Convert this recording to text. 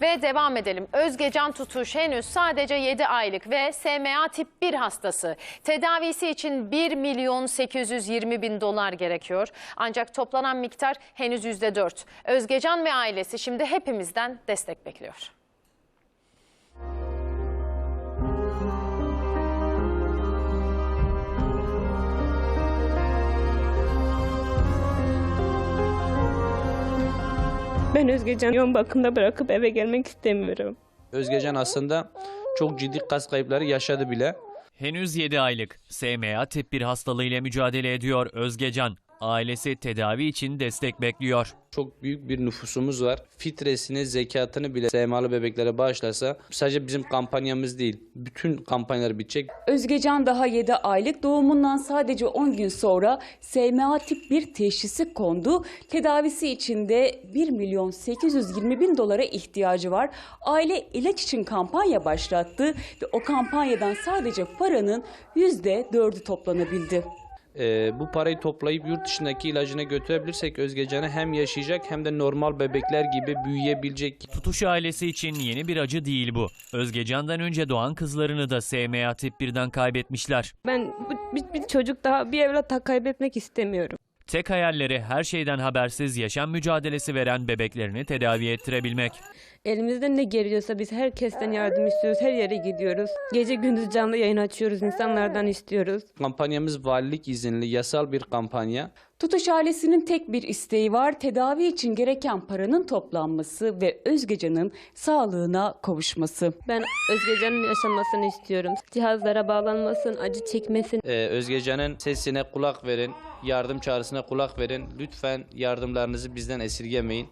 Ve devam edelim. Özgecan Tutuş henüz sadece 7 aylık ve SMA tip 1 hastası. Tedavisi için 1 milyon 820 bin dolar gerekiyor. Ancak toplanan miktar henüz %4. Özgecan ve ailesi şimdi hepimizden destek bekliyor. Ben Özgecan'ı yoğun bakımda bırakıp eve gelmek istemiyorum. Özgecan aslında çok ciddi kas kayıpları yaşadı bile. Henüz 7 aylık SMA tip 1 hastalığıyla mücadele ediyor Özgecan. Ailesi tedavi için destek bekliyor. Çok büyük bir nüfusumuz var. Fitresini, zekatını bile SMA'lı bebeklere bağışlasa sadece bizim kampanyamız değil, bütün kampanyalar bitecek. Özgecan daha 7 aylık doğumundan sadece 10 gün sonra SMA tip 1 teşhisi kondu. Tedavisi için de 1 milyon 820 bin dolara ihtiyacı var. Aile ilaç için kampanya başlattı ve o kampanyadan sadece paranın %4'ü toplanabildi. Ee, bu parayı toplayıp yurt dışındaki ilacına götürebilirsek Özgecan'ı hem yaşayacak hem de normal bebekler gibi büyüyebilecek. Tutuş ailesi için yeni bir acı değil bu. Özgecan'dan önce doğan kızlarını da SMA tip 1'den kaybetmişler. Ben bir, bir çocuk daha, bir evlat daha kaybetmek istemiyorum. Tek hayalleri her şeyden habersiz yaşam mücadelesi veren bebeklerini tedavi ettirebilmek. Elimizden ne geliyorsa biz herkesten yardım istiyoruz. Her yere gidiyoruz. Gece gündüz canlı yayın açıyoruz. insanlardan istiyoruz. Kampanyamız valilik izinli, yasal bir kampanya. Tutuş ailesinin tek bir isteği var. Tedavi için gereken paranın toplanması ve Özgecan'ın sağlığına kavuşması. Ben Özgecan'ın yaşamasını istiyorum. Cihazlara bağlanmasın, acı çekmesin. Ee, Özgecan'ın sesine kulak verin, yardım çağrısına kulak verin. Lütfen yardımlarınızı bizden esirgemeyin.